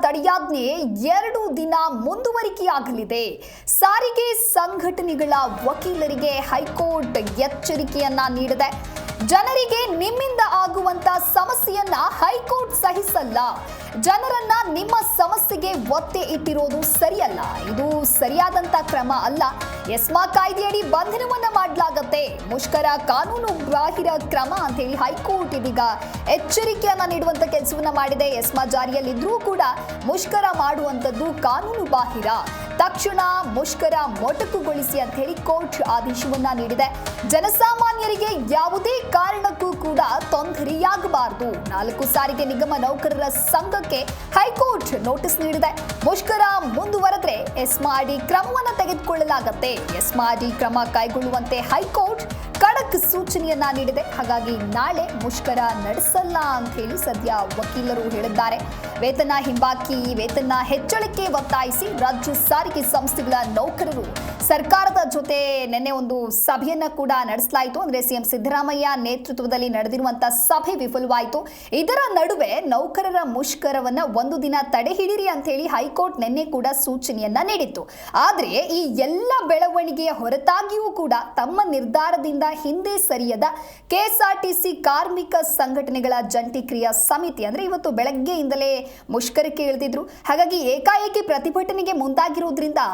ತಡೆಯಾಜ್ಞೆ ಎರಡು ದಿನ ಮುಂದುವರಿಕೆಯಾಗಲಿದೆ. ಸಾರಿಗೆ ಸಂಘಟನೆಗಳ ವಕೀಲರಿಗೆ ಹೈಕೋರ್ಟ್ ಎಚ್ಚರಿಕೆಯನ್ನ ನೀಡಿದೆ. ಜನರಿಗೆ ನಿಮ್ಮಿಂದ ಆಗುವಂತ ಸಮಸ್ಯೆಯನ್ನ ಹೈಕೋರ್ಟ್ ಸಹಿಸಲ್ಲ. ಜನರನ್ನ ನಿಮ್ಮ ಸಮಸ್ಯೆಗೆ ಒತ್ತೆ ಇಟ್ಟಿರೋದು ಸರಿಯಲ್ಲ. ಇದು ಸರಿಯಾದಂತ ಕ್ರಮ ಅಲ್ಲ. ಎಸ್ಮಾ ಕಾಯ್ದೆಯಡಿ ಬಂಧನವನ್ನ ಮಾಡಲಾಗತ್ತೆ. ಮುಷ್ಕರ ಕಾನೂನು ಬಾಹಿರ ಕ್ರಮ ಅಂತ ಹೇಳಿ ಹೈಕೋರ್ಟ್ ಇದೀಗ ಎಚ್ಚರಿಕೆಯನ್ನ ನೀಡುವಂತ ಕೆಲಸವನ್ನ ಮಾಡಿದೆ. ಎಸ್ಮಾ ಜಾರಿಯಲ್ಲಿದ್ರೂ ಕೂಡ ಮುಷ್ಕರ ಮಾಡುವಂತದ್ದು ಕಾನೂನು ಬಾಹಿರ. ತಕ್ಷಣ ಮುಷ್ಕರ ಮೊಟಕುಗೊಳಿಸಿ ಅಂತ ಹೇಳಿ ಕೋರ್ಟ್ ಆದೇಶವನ್ನ ನೀಡಿದೆ. ಜನಸಾಮಾನ್ಯರಿಗೆ ಯಾವುದೇ ಕಾರಣಕ್ಕೂ ಕೂಡ ತೊಂದರೆಯಾಗಬಾರದು. ನಾಲ್ಕು ಸಾರಿಗೆ ನಿಗಮ ನೌಕರರ ಸಂಘಕ್ಕೆ ಹೈಕೋರ್ಟ್ ನೋಟಿಸ್ ನೀಡಿದೆ. ಮುಷ್ಕರ ಮುಂದುವರೆದ್ರೆ ಎಸ್ಮಾಡಿ ಕ್ರಮವನ್ನು ತೆಗೆದುಕೊಳ್ಳಲಾಗತ್ತೆ. ಎಸ್ಮಾ ಅಡಿ ಕ್ರಮ ಕೈಗೊಳ್ಳುವಂತೆ ಹೈಕೋರ್ಟ್ ಖಡಕ್ ಸೂಚನೆಯನ್ನ ನೀಡಿದೆ. ಹಾಗಾಗಿ ನಾಳೆ ಮುಷ್ಕರ ನಡೆಸಲ್ಲ ಅಂತ ಹೇಳಿ ಸದ್ಯ ವಕೀಲರು ಹೇಳಿದ್ದಾರೆ. ವೇತನ ಹಿಂಬಾಕಿ, ವೇತನ ಹೆಚ್ಚಳಕ್ಕೆ ಒತ್ತಾಯಿಸಿ ರಾಜ್ಯ ಸಾರಿಗೆ ಸಂಸ್ಥೆಗಳ ನೌಕರರು ಸರ್ಕಾರದ ಜೊತೆ ನಿನ್ನೆ ಒಂದು ಸಭೆಯನ್ನ ಕೂಡ ನಡೆಸಲಾಯಿತು. ಅಂದ್ರೆ ಸಿಎಂ ಸಿದ್ದರಾಮಯ್ಯ ನೇತೃತ್ವದಲ್ಲಿ ನಡೆದಿರುವಂತಹ ಸಭೆ ವಿಫಲವಾಯಿತು. ಇದರ ನಡುವೆ ನೌಕರರ ಮುಷ್ಕರವನ್ನ ಒಂದು ದಿನ ತಡೆ ಹಿಡಿರಿ ಅಂತ ಹೇಳಿ ಹೈಕೋರ್ಟ್ ನಿನ್ನೆ ಕೂಡ ಸೂಚನೆಯನ್ನ ನೀಡಿತ್ತು. ಆದರೆ ಈ ಎಲ್ಲ ಬೆಳವಣಿಗೆಯ ಹೊರತಾಗಿಯೂ ಕೂಡ ತಮ್ಮ ನಿರ್ಧಾರದಿಂದ ಹಿಂದೆ ಸರಿಯದ ಕೆಎಸ್ಆರ್ಟಿಸಿ ಕಾರ್ಮಿಕ ಸಂಘಟನೆಗಳ ಜಂಟಿ ಕ್ರಿಯಾ ಸಮಿತಿ ಅಂದ್ರೆ ಇವತ್ತು ಬೆಳಗ್ಗೆಯಿಂದಲೇ ಮುಷ್ಕರಕ್ಕೆ ಇಳಿದಿದ್ರು. ಹಾಗಾಗಿ ಏಕಾಏಕಿ ಪ್ರತಿಭಟನೆಗೆ ಮುಂದಾಗಿರುವುದರಿಂದ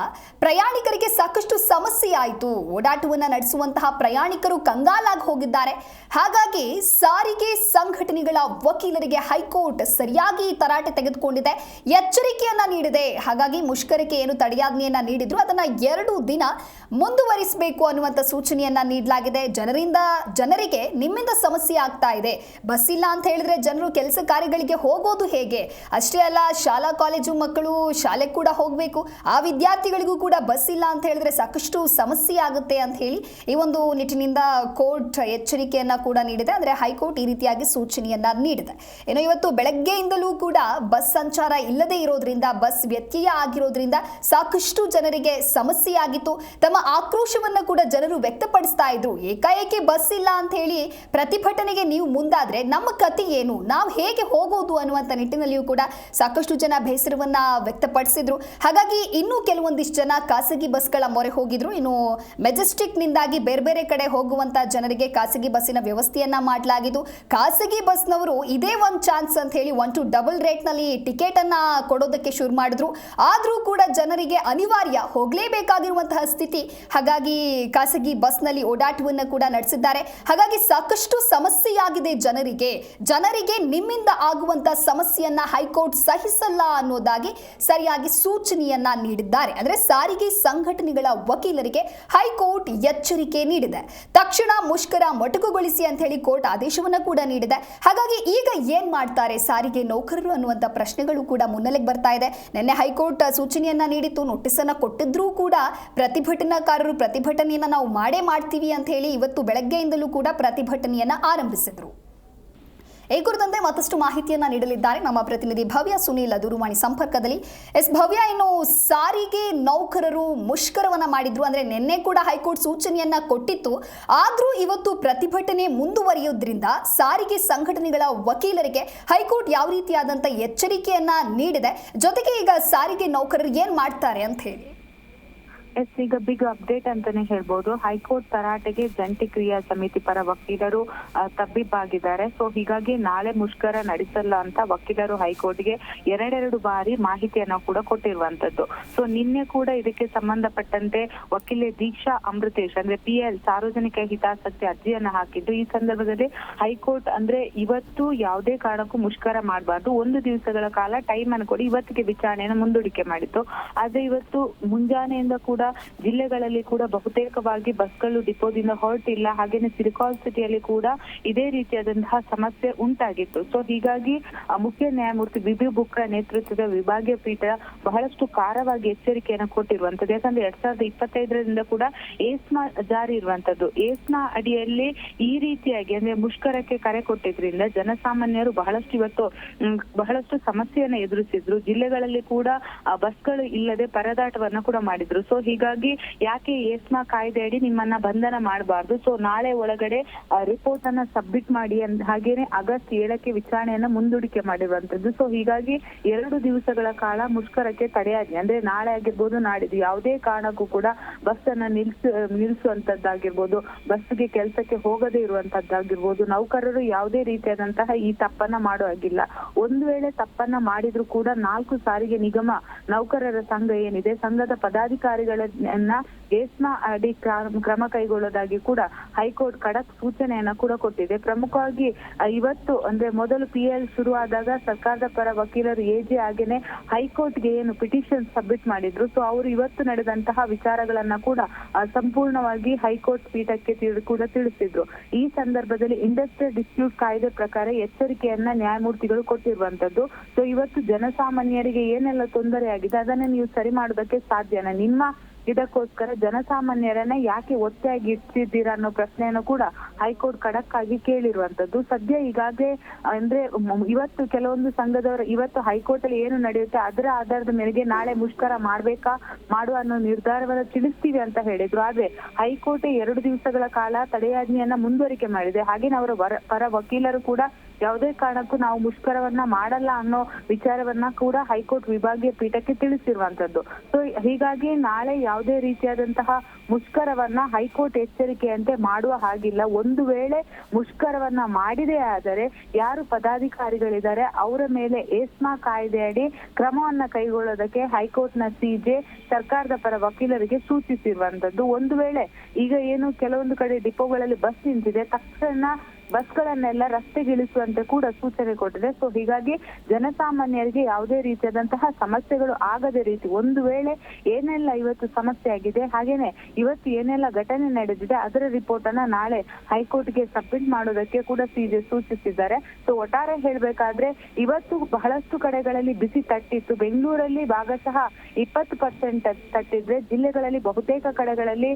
ಪ್ರಯಾಣಿಕರಿಗೆ ಸಾಕಷ್ಟು ಸಮಸ್ಯೆ ಆಯಿತು. ಓಡಾಟವನ್ನ ನಡೆಸುವಂತಹ ಪ್ರಯಾಣಿಕರು ಕಂಗಾಲಾಗಿ ಹೋಗಿದ್ದಾರೆ. ಹಾಗಾಗಿ ಸಾರಿಗೆ ಸಂಘಟನೆಗಳ ವಕೀಲರಿಗೆ ಹೈಕೋರ್ಟ್ ಸರಿಯಾಗಿ ತರಾಟೆ ತೆಗೆದುಕೊಂಡಿದೆ. ಎಚ್ಚರಿಕೆಯನ್ನ ನೀಡಿದೆ. ಹಾಗಾಗಿ ಮುಷ್ಕರಕ್ಕೆ ಏನು ತಡೆಯಾಜ್ಞೆಯನ್ನ ನೀಡಿದ್ರು. ಅದನ್ನ ಎರಡು ದಿನ ಮುಂದುವರಿಸಬೇಕು ಅನ್ನುವಂಥ ಸೂಚನೆಯನ್ನ ನೀಡಲಾಗಿದೆ. ಜನರಿಂದ, ಜನರಿಗೆ ನಿಮ್ಮಿಂದ ಸಮಸ್ಯೆ ಆಗ್ತಾ ಇದೆ. ಬಸ್ ಇಲ್ಲ ಅಂತ ಹೇಳಿದ್ರೆ ಜನರು ಕೆಲಸ ಕಾರ್ಯಗಳಿಗೆ ಹೋಗೋದು ಹೇಗೆ? ಅಷ್ಟೇ ಅಲ್ಲ, ಶಾಲಾ, ಕಾಲೇಜು ಮಕ್ಕಳು ಶಾಲೆಗೆ ಕೂಡ ಹೋಗಬೇಕು. ಆ ವಿದ್ಯಾರ್ಥಿಗಳಿಗೂ ಕೂಡ ಬಸ್ ಇಲ್ಲ ಅಂತ ಹೇಳಿದ್ರೆ ಸಾಕಷ್ಟು ಸಮಸ್ಯೆ ಆಗುತ್ತೆ ಅಂತ ಹೇಳಿ ಈ ಒಂದು ನಿಟ್ಟಿನಿಂದ ಕೋರ್ಟ್ ಎಚ್ಚರಿಕೆಯನ್ನ ಕೂಡ ನೀಡಿದೆ. ಅಂದ್ರೆ ಹೈಕೋರ್ಟ್ ಈ ರೀತಿಯಾಗಿ ಸೂಚನೆಯನ್ನ ನೀಡಿದೆ. ಏನೋ ಇವತ್ತು ಬೆಳಗ್ಗೆಯಿಂದಲೂ ಕೂಡ ಬಸ್ ಸಂಚಾರ ಇಲ್ಲದೆ ಇರೋದ್ರಿಂದ, ಬಸ್ ವ್ಯತ್ಯಯ ಆಗಿರೋದ್ರಿಂದ ಸಾಕಷ್ಟು ಜನರಿಗೆ ಸಮಸ್ಯೆ ಆಗಿತ್ತು ತಮ್ಮ ಆಕ್ರೋಶವನ್ನ ಕೂಡ ಜನರು ವ್ಯಕ್ತಪಡಿಸ್ತಾ ಇದ್ರು. ಏಕಾಏಕಿ ಬಸ್ ಇಲ್ಲ ಅಂತ ಹೇಳಿ ಪ್ರತಿಭಟನೆಗೆ ನೀವು ಮುಂದಾದ್ರೆ ನಮ್ಮ ಕತೆ ಏನು? ನಾವು ಹೇಗೆ ಹೋಗೋದು ಅನ್ನುವಂಥ ನಿಟ್ಟಿನಲ್ಲಿಯೂ ಕೂಡ ಸಾಕಷ್ಟು ಜನ ಬೇಸರವನ್ನ ವ್ಯಕ್ತಪಡಿಸಿದ್ರು. ಹಾಗಾಗಿ ಇನ್ನೂ ಕೆಲವೊಂದಿಷ್ಟು ಜನ ಖಾಸಗಿ ಬಸ್ಗಳ ಮೊರೆ ಹೋಗಿದ್ರು. ಇನ್ನು ಮೆಜೆಸ್ಟಿಕ್ ನಿಂದಾಗಿ ಬೇರೆ ಬೇರೆ ಕಡೆ ಹೋಗುವಂತ ಜನರಿಗೆ ಖಾಸಗಿ ಬಸ್ಸಿನ ವ್ಯವಸ್ಥೆಯನ್ನ ಮಾಡಲಾಗಿದ್ದು, ಖಾಸಗಿ ಬಸ್ನವರು ಇದೇ ಒಂದು ಚಾನ್ಸ್ ಅಂತ ಹೇಳಿ ಒನ್ ಟು ಡಬಲ್ ರೇಟ್ನಲ್ಲಿ ಟಿಕೆಟ್ ಅನ್ನ ಕೊಡೋದಕ್ಕೆ ಶುರು ಮಾಡಿದ್ರು. ಆದ್ರೂ ಕೂಡ ಜನರಿಗೆ ಅನಿವಾರ್ಯ ಹೋಗಲೇಬೇಕಾಗಿರುವಂತಹ ಸ್ಥಿತಿ. ಹಾಗಾಗಿ ಖಾಸಗಿ ಬಸ್ನಲ್ಲಿ ಓಡಾಟವನ್ನು ಕೂಡ ನಡೆಸಿದ್ದಾರೆ. ಹಾಗಾಗಿ ಸಾಕಷ್ಟು ಸಮಸ್ಯೆಯಾಗಿದೆ ಜನರಿಗೆ. ಜನರಿಗೆ ನಿಮ್ಮಿಂದ ಆಗುವಂತ ಸಮಸ್ಯೆಯನ್ನ ಹೈಕೋರ್ಟ್ ಸಹಿಸಲ್ಲ ಅನ್ನೋದಾಗಿ ಸರಿಯಾಗಿ ಸೂಚನೆಯನ್ನ ನೀಡಿದ್ದಾರೆ. ಅಂದ್ರೆ ಸಾರಿಗೆ ಸಂಘಟನೆಗಳ ವಕೀಲರಿಗೆ ಹೈಕೋರ್ಟ್ ಎಚ್ಚರಿಕೆ ನೀಡಿದೆ. ತಕ್ಷಣ ಮುಷ್ಕರ ಮೊಟಕುಗೊಳಿಸಿ ಅಂತ ಹೇಳಿ ಕೋರ್ಟ್ ಆದೇಶವನ್ನ ಕೂಡ ನೀಡಿದೆ. ಹಾಗಾಗಿ ಈಗ ಏನ್ ಮಾಡ್ತಾರೆ? ಸಾರಿಗೆ ನೌಕರರು ಅನ್ನುವಂತ ಪ್ರಶ್ನೆಗಳು ಕೂಡ ಮುನ್ನೆಲೆಗೆ ಬರ್ತಾ ಇದೆ. ನಿನ್ನೆ ಹೈಕೋರ್ಟ್ ಸೂಚನೆಯನ್ನ ನೀಡಿತ್ತು. ನೋಟಿಸ್ ಅನ್ನ ಕೊಟ್ಟಿದ್ರೂ ಕೂಡ ಪ್ರತಿಭಟನಾಕಾರರು ಪ್ರತಿಭಟನೆಯನ್ನ ನಾವು ಮಾಡೇ ಮಾಡ್ತೀವಿ ಅಂತ ಹೇಳಿ ಇವತ್ತು ಬೆಳಗ್ಗೆಯಿಂದಲೂ ಕೂಡ ಪ್ರತಿಭಟನೆಯನ್ನ ಆರಂಭಿಸಿದ್ರು. ಈ ಕುರಿತಂತೆ ಮತ್ತಷ್ಟು ಮಾಹಿತಿಯನ್ನ ನೀಡಲಿದ್ದಾರೆ ನಮ್ಮ ಪ್ರತಿನಿಧಿ ಭವ್ಯ ಸುನೀಲ್ ದೂರವಾಣಿ ಸಂಪರ್ಕದಲ್ಲಿ. ಎಸ್, ಭವ್ಯ, ಇನ್ನು ಸಾರಿಗೆ ನೌಕರರು ಮುಷ್ಕರವನ್ನ ಮಾಡಿದ್ರು ಅಂದ್ರೆ ನಿನ್ನೆ ಕೂಡ ಹೈಕೋರ್ಟ್ ಸೂಚನೆಯನ್ನ ಕೊಟ್ಟಿತ್ತು. ಆದ್ರೂ ಇವತ್ತು ಪ್ರತಿಭಟನೆ ಮುಂದುವರಿಯೋದ್ರಿಂದ ಸಾರಿಗೆ ಸಂಘಟನೆಗಳ ವಕೀಲರಿಗೆ ಹೈಕೋರ್ಟ್ ಯಾವ ರೀತಿಯಾದಂತ ಎಚ್ಚರಿಕೆಯನ್ನ ನೀಡಿದೆ. ಜೊತೆಗೆ ಈಗ ಸಾರಿಗೆ ನೌಕರರು ಏನ್ ಮಾಡ್ತಾರೆ ಅಂತ ಹೇಳಿ. ಎಸ್ ಈಗ ಬಿಗ್ ಅಪ್ಡೇಟ್ ಅಂತಾನೆ ಹೇಳ್ಬೋದು. ಹೈಕೋರ್ಟ್ ತರಾಟೆಗೆ ಜಂಟಿ ಕ್ರಿಯಾ ಸಮಿತಿ ಪರ ವಕೀಲರು ತಬ್ಬಿಬ್ಬಾಗಿದ್ದಾರೆ. ಸೊ ಹೀಗಾಗಿ ನಾಳೆ ಮುಷ್ಕರ ನಡೆಸಲ್ಲ ಅಂತ ವಕೀಲರು ಹೈಕೋರ್ಟ್ಗೆ ಎರಡೆರಡು ಬಾರಿ ಮಾಹಿತಿಯನ್ನ ಕೂಡ ಕೊಟ್ಟಿರುವಂತದ್ದು ಸೊ ನಿನ್ನೆ ಕೂಡ ಇದಕ್ಕೆ ಸಂಬಂಧಪಟ್ಟಂತೆ ವಕೀಲೆ ದೀಕ್ಷಾ ಅಮೃತೇಶ್, ಅಂದ್ರೆ ಪಿ ಎಲ್ ಸಾರ್ವಜನಿಕ ಹಿತಾಸಕ್ತಿ ಅರ್ಜಿಯನ್ನ ಹಾಕಿದ್ದು. ಈ ಸಂದರ್ಭದಲ್ಲಿ ಹೈಕೋರ್ಟ್ ಅಂದ್ರೆ ಇವತ್ತು ಯಾವುದೇ ಕಾರಣಕ್ಕೂ ಮುಷ್ಕರ ಮಾಡಬಾರ್ದು. ಒಂದು ದಿವಸಗಳ ಕಾಲ ಟೈಮ್ ಅನ್ನು ಕೊಡಿ. ಇವತ್ತಿಗೆ ವಿಚಾರಣೆಯನ್ನು ಮುಂದೂಡಿಕೆ ಮಾಡಿತ್ತು. ಆದ್ರೆ ಇವತ್ತು ಮುಂಜಾನೆಯಿಂದ ಕೂಡ ಜಿಲ್ಲೆಗಳಲ್ಲಿ ಕೂಡ ಬಹುತೇಕವಾಗಿ ಬಸ್ಗಳು ಡಿಪೋದಿಂದ ಹೊರಟಿಲ್ಲ. ಹಾಗೇನೆ ಸಿರಿಕಾಲ್ ಸಿಟಿಯಲ್ಲಿ ಕೂಡ ಇದೇ ರೀತಿಯಾದಂತಹ ಸಮಸ್ಯೆ ಉಂಟಾಗಿತ್ತು. ಸೊ ಹೀಗಾಗಿ ಮುಖ್ಯ ನ್ಯಾಯಮೂರ್ತಿ ಬಿಬಿ ಬುಕ್ರಾ ನೇತೃತ್ವದ ವಿಭಾಗೀಯ ಪೀಠ ಬಹಳಷ್ಟು ಕಾರವಾಗಿ ಎಚ್ಚರಿಕೆಯನ್ನು ಕೊಟ್ಟಿರುವಂತದ್ದು ಯಾಕಂದ್ರೆ ಎರಡ್ ಸಾವಿರದ ಇಪ್ಪತ್ತೈದರಿಂದ ಕೂಡ ಏಸ್ಮಾ ಜಾರಿ ಇರುವಂತದ್ದು ಏಸ್ನ ಅಡಿಯಲ್ಲಿ ಈ ರೀತಿಯಾಗಿ ಅಂದ್ರೆ ಮುಷ್ಕರಕ್ಕೆ ಕರೆ ಕೊಟ್ಟಿದ್ರಿಂದ ಜನಸಾಮಾನ್ಯರು ಬಹಳಷ್ಟು ಇವತ್ತು ಬಹಳಷ್ಟು ಸಮಸ್ಯೆಯನ್ನು ಎದುರಿಸಿದ್ರು. ಜಿಲ್ಲೆಗಳಲ್ಲಿ ಕೂಡ ಬಸ್ಗಳು ಇಲ್ಲದೆ ಪರದಾಟವನ್ನ ಕೂಡ ಮಾಡಿದ್ರು. ಸೊ ಹೀಗಾಗಿ ಯಾಕೆ ಏಸ್ಮಾ ಕಾಯ್ದೆ ಅಡಿ ನಿಮ್ಮನ್ನ ಬಂಧನ ಮಾಡಬಾರ್ದು? ಸೊ ನಾಳೆ ಒಳಗಡೆ ರಿಪೋರ್ಟ್ ಅನ್ನ ಸಬ್ಮಿಟ್ ಮಾಡಿ ಹಾಗೇನೆ ಆಗಸ್ಟ್ ಏಳಕ್ಕೆ ವಿಚಾರಣೆಯನ್ನ ಮುಂದೂಡಿಕೆ ಮಾಡಿರುವಂತದ್ದು ಸೊ ಹೀಗಾಗಿ ಎರಡು ದಿವಸಗಳ ಕಾಲ ಮುಷ್ಕರಕ್ಕೆ ತಡೆಯಾಜ್ಞೆ. ಅಂದ್ರೆ ನಾಳೆ ಆಗಿರ್ಬೋದು, ನಾಡಿದ್ದು ಯಾವುದೇ ಕಾರಣಕ್ಕೂ ಕೂಡ ಬಸ್ ಅನ್ನ ನಿಲ್ಸ ನಿಲ್ಸುವಂತದ್ದಾಗಿರ್ಬೋದು ಬಸ್ಗೆ ಕೆಲಸಕ್ಕೆ ಹೋಗದೇ ಇರುವಂತದ್ದಾಗಿರ್ಬೋದು ನೌಕರರು ಯಾವುದೇ ರೀತಿಯಾದಂತಹ ಈ ತಪ್ಪನ್ನ ಮಾಡೋ ಆಗಿಲ್ಲ ಒಂದು ವೇಳೆ ತಪ್ಪನ್ನ ಮಾಡಿದ್ರು ಕೂಡ ನಾಲ್ಕು ಸಾರಿಗೆ ನಿಗಮ ನೌಕರರ ಸಂಘ ಏನಿದೆ, ಸಂಘದ ಪದಾಧಿಕಾರಿಗಳನ್ನ ಏಸ್ಮಾ ಅಡಿ ಕ್ರ- ಕ್ರಮ ಕೈಗೊಳ್ಳೋದಾಗಿ ಕೂಡ ಹೈಕೋರ್ಟ್ ಖಡಕ್ ಸೂಚನೆಯನ್ನ ಕೂಡ ಕೊಟ್ಟಿದೆ. ಪ್ರಮುಖವಾಗಿ ಇವತ್ತು ಅಂದ್ರೆ ಮೊದಲು ಪಿ ಎಲ್ ಶುರುವಾದಾಗ ಸರ್ಕಾರದ ಪರ ವಕೀಲರು ಎಜೆ ಹೈಕೋರ್ಟ್ ಹೈಕೋರ್ಟ್ಗೆ ಏನು ಪಿಟಿಷನ್ ಸಬ್ಮಿಟ್ ಮಾಡಿದ್ರು. ಸೊ ಅವರು ಇವತ್ತು ನಡೆದಂತಹ ವಿಚಾರಗಳನ್ನ ಕೂಡ ಸಂಪೂರ್ಣವಾಗಿ ಹೈಕೋರ್ಟ್ ಪೀಠಕ್ಕೆ ಕೂಡ ತಿಳಿಸಿದ್ರು. ಈ ಸಂದರ್ಭದಲ್ಲಿ ಇಂಡಸ್ಟ್ರಿಯಲ್ ಡಿಸ್ಪ್ಯೂಟ್ ಕಾಯ್ದೆ ಪ್ರಕಾರ ಎಚ್ಚರಿಕೆಯನ್ನ ನ್ಯಾಯಮೂರ್ತಿಗಳು ಕೊಟ್ಟಿರುವಂತದ್ದು. ಸೊ ಇವತ್ತು ಜನಸಾಮಾನ್ಯರಿಗೆ ಏನೆಲ್ಲ ತೊಂದರೆ ಆಗಿದೆ ಅದನ್ನ ನೀವು ಸರಿ ಮಾಡೋದಕ್ಕೆ ಸಾಧ್ಯನಾ? ನಿಮ್ಮ ಇದಕ್ಕೋಸ್ಕರ ಜನಸಾಮಾನ್ಯರನ್ನ ಯಾಕೆ ಒತ್ತೆಯಾಗಿ ಇಡ್ತಿದ್ದೀರಾ ಅನ್ನೋ ಪ್ರಶ್ನೆಯನ್ನು ಕೂಡ ಹೈಕೋರ್ಟ್ ಖಡಕ್ ಆಗಿ ಕೇಳಿರುವಂತದ್ದು ಸದ್ಯ ಈಗಾಗಲೇ, ಅಂದ್ರೆ ಇವತ್ತು ಕೆಲವೊಂದು ಸಂಘದವರು, ಇವತ್ತು ಹೈಕೋರ್ಟ್ ಅಲ್ಲಿ ಏನು ನಡೆಯುತ್ತೆ, ಅದರ ಆಧಾರದ ಮೇರೆಗೆ ನಾಳೆ ಮುಷ್ಕರ ಮಾಡ್ಬೇಕಾ, ಮಾಡುವ ಅನ್ನೋ ನಿರ್ಧಾರವನ್ನು ತಿಳಿಸ್ತೀವಿ ಅಂತ ಹೇಳಿದ್ರು. ಆದ್ರೆ ಹೈಕೋರ್ಟ್ ಎರಡು ದಿವಸಗಳ ಕಾಲ ತಡೆಯಾಜ್ಞೆಯನ್ನ ಮುಂದುವರಿಕೆ ಮಾಡಿದೆ. ಹಾಗೇನೆ ಅವರ ಪರ ವಕೀಲರು ಕೂಡ ಯಾವುದೇ ಕಾರಣಕ್ಕೂ ನಾವು ಮುಷ್ಕರವನ್ನ ಮಾಡಲ್ಲ ಅನ್ನೋ ವಿಚಾರವನ್ನ ಕೂಡ ಹೈಕೋರ್ಟ್ ವಿಭಾಗೀಯ ಪೀಠಕ್ಕೆ ತಿಳಿಸಿರುವಂತದ್ದು. ಸೊ ಹೀಗಾಗಿ ನಾಳೆ ಯಾವುದೇ ರೀತಿಯಾದಂತಹ ಮುಷ್ಕರವನ್ನ ಹೈಕೋರ್ಟ್ ಎಚ್ಚರಿಕೆಯಂತೆ ಮಾಡುವ ಹಾಗಿಲ್ಲ. ಒಂದು ವೇಳೆ ಮುಷ್ಕರವನ್ನ ಮಾಡಿದೆ ಆದರೆ, ಯಾರು ಪದಾಧಿಕಾರಿಗಳಿದ್ದಾರೆ, ಅವರ ಮೇಲೆ ಏಸ್ಮಾ ಕಾಯ್ದೆಯಡಿ ಕ್ರಮವನ್ನ ಕೈಗೊಳ್ಳೋದಕ್ಕೆ ಹೈಕೋರ್ಟ್ನ ಸಿಜೆ ಸರ್ಕಾರದ ಪರ ವಕೀಲರಿಗೆ ಸೂಚಿಸಿರುವಂತದ್ದು. ಒಂದು ವೇಳೆ ಈಗ ಏನು ಕೆಲವೊಂದು ಕಡೆ ಡಿಪೋಗಳಲ್ಲಿ ಬಸ್ ನಿಂತಿದೆ, ತಕ್ಷಣ ಬಸ್ಗಳನ್ನೆಲ್ಲ ರಸ್ತೆಗಿಳಿಸುವಂತೆ ಕೂಡ ಸೂಚನೆ ಕೊಟ್ಟಿದೆ. ಸೊ ಹೀಗಾಗಿ ಜನಸಾಮಾನ್ಯರಿಗೆ ಯಾವುದೇ ರೀತಿಯಾದಂತಹ ಸಮಸ್ಯೆಗಳು ಆಗದ ರೀತಿ ಒಂದು ವೇಳೆ ಏನೆಲ್ಲ ಇವತ್ತು ಸಮಸ್ಯೆ ಆಗಿದೆ, ಹಾಗೇನೆ ಇವತ್ತು ಏನೆಲ್ಲ ಘಟನೆ ನಡೆದಿದೆ, ಅದರ ರಿಪೋರ್ಟ್ ಅನ್ನ ನಾಳೆ ಹೈಕೋರ್ಟ್ಗೆ ಸಬ್ಮಿಟ್ ಮಾಡೋದಕ್ಕೆ ಕೂಡ ಸಿಜೆ ಸೂಚಿಸಿದ್ದಾರೆ. ಸೊ ಒಟ್ಟಾರೆ ಹೇಳ್ಬೇಕಾದ್ರೆ ಇವತ್ತು ಬಹಳಷ್ಟು ಕಡೆಗಳಲ್ಲಿ ಬಿಸಿ ತಟ್ಟಿತ್ತು. ಬೆಂಗಳೂರಲ್ಲಿ ಭಾಗಶಃ ಇಪ್ಪತ್ತು ಪರ್ಸೆಂಟ್ ತಟ್ಟಿದ್ರೆ ಜಿಲ್ಲೆಗಳಲ್ಲಿ ಬಹುತೇಕ ಕಡೆಗಳಲ್ಲಿ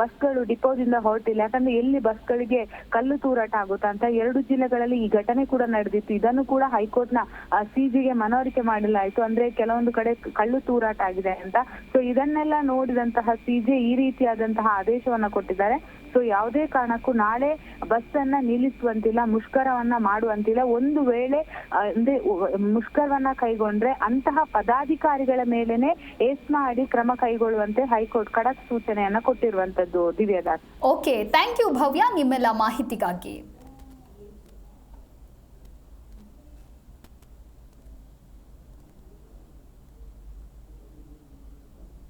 ಬಸ್ಗಳು ಡಿಪೋದಿಂದ ಹೊರಟಿಲ್ಲ. ಯಾಕಂದ್ರೆ ಎಲ್ಲಿ ಬಸ್ಗಳಿಗೆ ಕಲ್ಲು ತೂರಾಟ ಆಗುತ್ತಾ ಅಂತ ಎರಡು ಜಿಲ್ಲೆಗಳಲ್ಲಿ ಈ ಘಟನೆ ಕೂಡ ನಡೆದಿತ್ತು. ಇದನ್ನು ಕೂಡ ಹೈಕೋರ್ಟ್ನ ಸಿಜಿಗೆ ಮನವರಿಕೆ ಮಾಡಲಾಯಿತು. ಅಂದ್ರೆ ಕೆಲವೊಂದು ಕಡೆ ಕಳ್ಳು ತೂರಾಟ ಆಗಿದೆ ಅಂತ. ಸೊ ಇದನ್ನೆಲ್ಲ ನೋಡಿದಂತಹ ಸಿಜೆ ಈ ರೀತಿಯಾದಂತಹ ಆದೇಶವನ್ನ ಕೊಟ್ಟಿದ್ದಾರೆ. ಸೊ ಯಾವುದೇ ಕಾರಣಕ್ಕೂ ನಾಳೆ ಬಸ್ ಅನ್ನ ನಿಲ್ಲಿಸುವಂತಿಲ್ಲ, ಮುಷ್ಕರವನ್ನ ಮಾಡುವಂತಿಲ್ಲ. ಒಂದು ವೇಳೆ ಅಂದ್ರೆ ಮುಷ್ಕರವನ್ನ ಕೈಗೊಂಡ್ರೆ ಅಂತಹ ಪದಾಧಿಕಾರಿಗಳ ಮೇಲೆನೆ ಏಸ್ಮಾ ಅಡಿ ಕ್ರಮ ಕೈಗೊಳ್ಳುವಂತೆ ಹೈಕೋರ್ಟ್ ಖಡಕ್ ಸೂಚನೆಯನ್ನ ಕೊಟ್ಟಿರುವಂತದ್ದು Divyadas. Okay thank you Bhavya. ನಿಮ್ಮೆಲ್ಲ ಮಾಹಿತಿಗಾಗಿ.